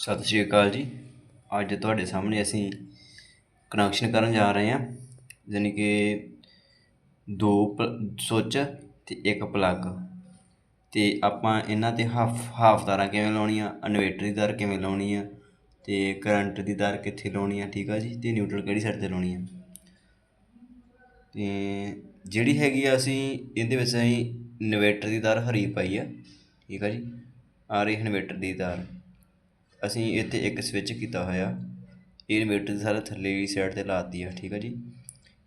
ਸਤਿ ਸ਼੍ਰੀ ਅਕਾਲ ਜੀ। ਅੱਜ ਤੁਹਾਡੇ ਸਾਹਮਣੇ ਅਸੀਂ ਕਨੈਕਸ਼ਨ ਕਰਨ ਜਾ ਰਹੇ ਹਾਂ ਯਾਨੀ ਕਿ ਦੋ ਪ- ਸੁੱਚ ਤੇ ਇੱਕ ਪਲੱਗ ਤੇ ਆਪਾਂ ਇਹਨਾਂ ਤੇ ਹਾਫ ਹਾਫ ਤਾਰਾਂ ਕਿਵੇਂ ਲਾਉਣੀਆਂ ਇਨਵੇਟਰ ਦੀ ਤਾਰ ਕਿਵੇਂ ਲਾਉਣੀ ਆ, ਤੇ ਕਰੰਟ ਦੀ ਤਾਰ ਕਿੱਥੇ ਲਾਉਣੀ ਆ, ਠੀਕ ਆ ਜੀ? ਤੇ ਨਿਊਟਰਲ ਕਿਹੜੀ ਸਾਈਡ ਤੇ ਲਾਉਣੀ ਆ। ਤੇ ਜਿਹੜੀ ਹੈਗੀ ਆ ਅਸੀਂ, ਇਹਦੇ ਵਿੱਚ ਅਸੀਂ ਇਨਵੇਟਰ ਦੀ ਤਾਰ ਹਰੀ ਪਾਈ ਆ, ਠੀਕ ਆ ਜੀ? ਆ ਰਹੀ ਇਨਵੇਟਰ ਦੀ ਤਾਰ। ਅਸੀਂ ਇੱਥੇ ਇੱਕ ਸਵਿਚ ਕੀਤਾ ਹੋਇਆ। ਇਹ ਇਨਵੇਟਰ ਦੀ ਸਾਰੇ ਥੱਲੇ ਵਾਲੀ ਸਾਈਡ ਤੇ ਲਾਤੀ ਆ, ਠੀਕ ਆ ਜੀ।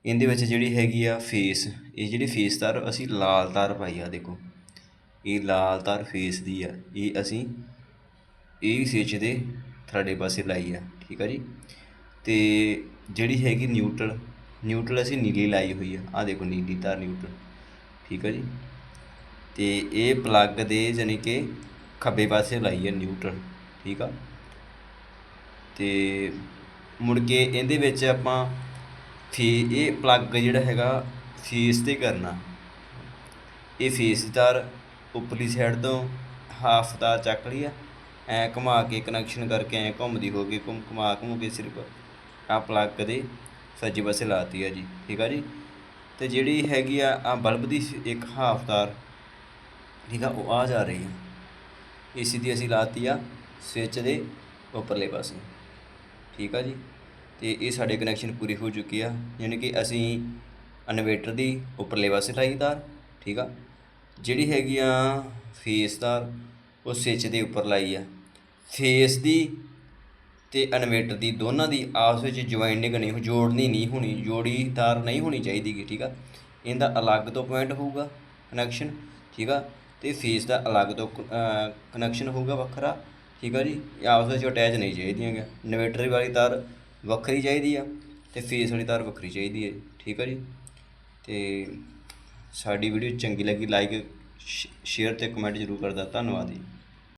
ਇਹਦੇ ਵਿੱਚ ਜਿਹੜੀ ਹੈਗੀ ਆ ਫੇਸ ਇਹ ਜਿਹੜੀ ਫੇਸ ਤਾਰ, ਅਸੀਂ ਲਾਲ ਤਾਰ ਪਾਈ ਆ, ਦੇਖੋ। ਇਹ ਲਾਲ ਤਾਰ ਫੇਸ ਦੀ ਆ, ਇਹ ਅਸੀਂ ਇਹ ਸਵਿਚ ਦੇ ਥਰਡੇ ਪਾਸੇ ਲਾਈ ਆ, ਠੀਕ ਆ ਜੀ। ਤੇ ਜਿਹੜੀ ਹੈਗੀ ਨਿਊਟਰਲ ਨਿਊਟਰਲ ਅਸੀਂ ਨੀਲੀ ਲਾਈ ਹੋਈ ਆ ਆ ਦੇਖੋ ਨੀਲੀ ਤਾਰ ਨਿਊਟਰਲ ਠੀਕ ਆ ਜੀ। ਤੇ ਇਹ ਪਲੱਗ ਦੇ ਯਾਨੀ ਕਿ ਖੱਬੇ ਪਾਸੇ ਲਾਈ ਆ ਨਿਊਟਰਲ ਠੀਕ ਆ? ਤੇ ਮੁੜ ਕੇ ਇਹਦੇ ਵਿੱਚ ਆਪਾਂ ਫੀ ਇਹ ਪਲੱਗ ਜਿਹੜਾ ਹੈਗਾ ਫੇਸ ਤੇ ਕਰਨਾ। ਇਹ ਫੇਸ ਤਾਰ ਉੱਪਰਲੀ ਸਾਈਡ ਤੋਂ ਹਾਫ ਤਾਰ ਚੱਕ ਲਈ ਆ ਐ ਘੁਮਾ ਕੇ ਕਨੈਕਸ਼ਨ ਕਰਕੇ ਐ ਘੁੰਮਦੀ ਹੋ ਗਈ, ਘੁੰਮ ਘੁਮਾ ਘੁੰਮ ਕੇ ਸਿਰਫ ਆ ਪਲੱਗ ਦੇ ਸੱਜੇ ਪਾਸੇ ਲਾਤੀ ਆ ਜੀ, ਠੀਕ ਆ ਜੀ? ਤੇ ਜਿਹੜੀ ਹੈਗੀ ਆ ਆ ਬਲਬ ਦੀ ਇੱਕ ਹਾਫ ਤਾਰ, ਠੀਕ ਆ, ਉਹ ਆ ਜਾ ਰਹੀ ਆ। ਏਸੀ ਦੀ ਅਸੀਂ ਲਾਤੀ ਆ। ਸਵਿਚ ਦੇ ਉੱਪਰਲੇ ਪਾਸੇ। ਠੀਕ ਆ ਜੀ? ਤੇ ਇਹ ਸਾਡੇ ਕਨੈਕਸ਼ਨ ਪੂਰੀ ਹੋ ਚੁੱਕੀ ਆ। ਯਾਨੀ ਕਿ ਅਸੀਂ ਇਨਵੇਟਰ ਦੀ ਉੱਪਰਲੇ ਪਾਸੇ ਲਾਈ ਤਾਰ, ਠੀਕ ਆ? ਜਿਹੜੀ ਹੈਗੀ ਆ ਫੇਸ ਤਾਰ, ਉਹ ਸਵਿਚ ਦੇ ਉੱਪਰ ਲਾਈ ਆ। ਫੇਸ ਦੀ ਤੇ ਇਨਵੇਟਰ ਦੀ ਦੋਨਾਂ ਦੀ ਆਪਸ ਵਿੱਚ ਜੁਆਇਨਿੰਗ ਨਹੀਂ ਹੋ ਜੋੜਨੀ ਨਹੀਂ ਹੋਣੀ, ਜੋੜੀ ਤਾਰ ਨਹੀਂ ਹੋਣੀ ਚਾਹੀਦੀ ਗੀ, ਠੀਕ ਆ? ਇਹਦਾ ਅਲੱਗ ਤੋਂ ਪੁਆਇੰਟ ਹੋਊਗਾ ਕਨੈਕਸ਼ਨ ਠੀਕ ਆ? ਤੇ ਫੇਸ ਦਾ ਅਲੱਗ ਤੋਂ ਕਨੈਕਸ਼ਨ ਹੋਊਗਾ ਵੱਖਰਾ। ਠੀਕ ਆ ਜੀ? ਇਹ ਆਪਸ ਵਿੱਚ ਅਟੈਚ ਨਹੀਂ ਚਾਹੀਦੀਆਂ ਗਾ ਇਨਵੇਟਰ ਵਾਲੀ ਤਾਰ ਵੱਖਰੀ ਚਾਹੀਦੀ ਆ ਤੇ ਫੇਸ ਵਾਲੀ ਤਾਰ ਵੱਖਰੀ ਚਾਹੀਦੀ ਹੈ ਠੀਕ ਆ ਜੀ? ਤੇ ਸਾਡੀ ਵੀਡੀਓ ਚੰਗੀ ਲੱਗੀ ਲਾਈਕ ਸ਼ੇਅਰ ਤੇ ਕਮੈਂਟ ਜ਼ਰੂਰ ਕਰਦਾ। ਧੰਨਵਾਦ ਜੀ।